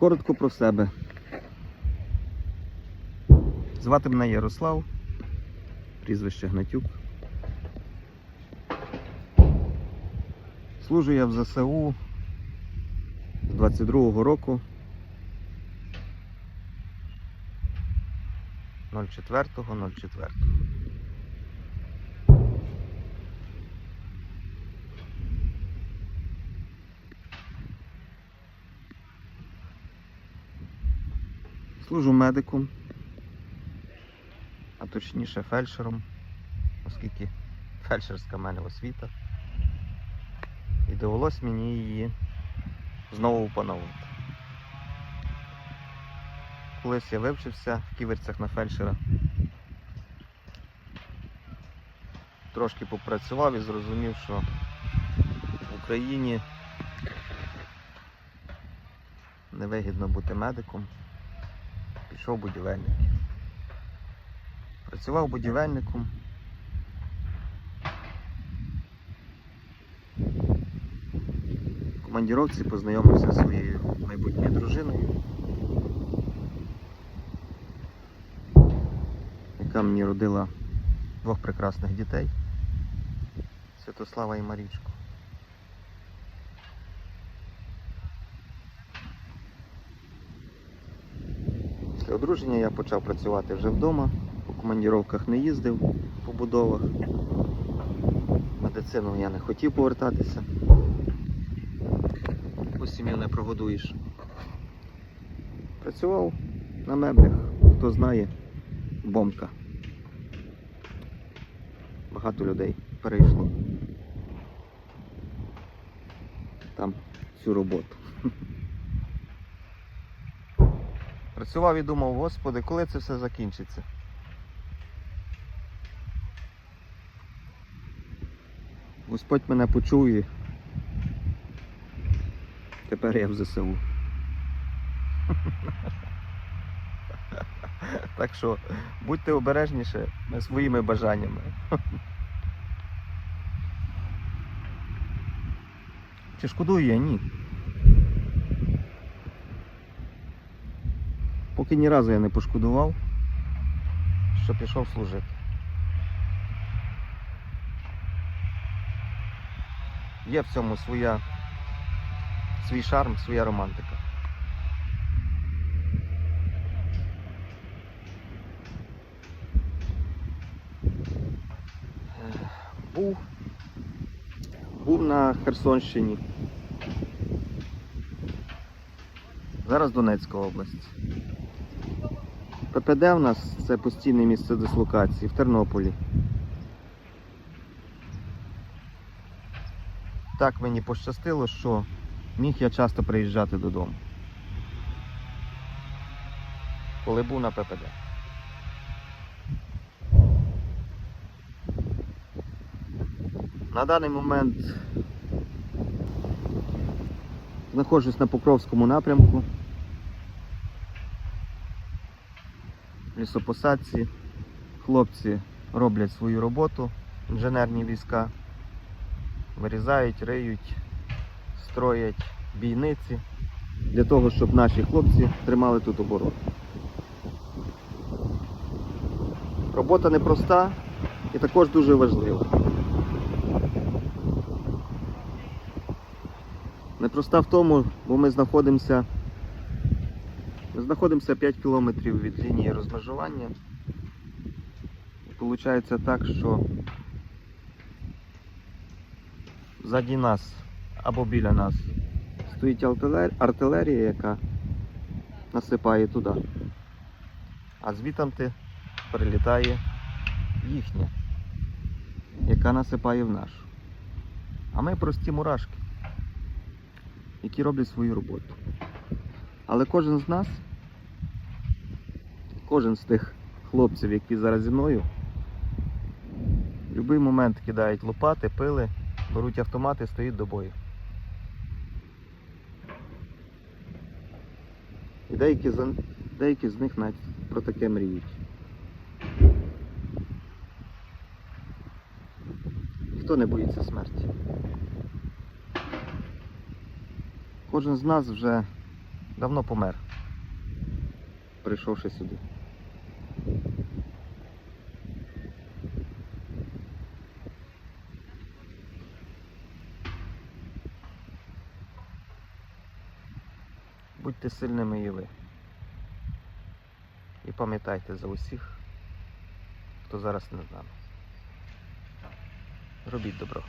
Коротко про себе. Звати мене Ярослав, прізвище Гнатюк. Служу я в ЗСУ з 22-го року. 04.04. Служу медиком, а точніше фельдшером, оскільки фельдшерська в мене освіта. І довелось мені її знову опановувати. Колись я вивчився в ківерцях на фельдшера. Трошки попрацював і зрозумів, що в Україні невигідно бути медиком. Пішов будівельник. Працював будівельником. В командіровці познайомився зі своєю майбутньою дружиною, яка мені родила двох прекрасних дітей Святослава і Марічку. Після одруження я почав працювати вже вдома, по командіровках не їздив, по будовах. Медицину я не хотів повертатися. Таку сім'ю не прогодуєш. Працював на меблях, хто знає, бомка. Багато людей перейшло. Там цю роботу. Працював і думав, господи, коли це все закінчиться? Господь мене почув і тепер я в ЗСУ. Так що будьте обережніше своїми бажаннями. Чи шкодую я? Ні. Поки ні разу я не пошкодував, що пішов служити. Є в цьому своя, свій шарм, своя романтика. Був, був на Херсонщині. Зараз Донецька область. ППД у нас це постійне місце дислокації в Тернополі. Так мені пощастило, що міг я часто приїжджати додому. Коли був на ППД. На даний момент знаходжусь на Покровському напрямку. Лісопосадці. Хлопці роблять свою роботу, інженерні війська, вирізають, риють, строять бійниці для того, щоб наші хлопці тримали тут оборону. Робота непроста і також дуже важлива. Непроста в тому, бо ми знаходимося, знаходимося 5 кілометрів від лінії розмежування. Виходить так, що ззаді нас або біля нас стоїть артилер- артилерія, яка насипає туди. А звітанти прилітає їхня, яка насипає в нашу. А ми прості мурашки які роблять свою роботу. Але кожен з нас, кожен з тих хлопців, які зараз зі мною, в будь-який момент кидають лопати, пили, беруть автомати, стоїть до бою. І деякі, деякі з них навіть про таке мріють. Ніхто не боїться смерті. Кожен з нас вже давно помер, прийшовши сюди. Будьте сильними і ви. І пам'ятайте за усіх, хто зараз не з нами. Робіть добро.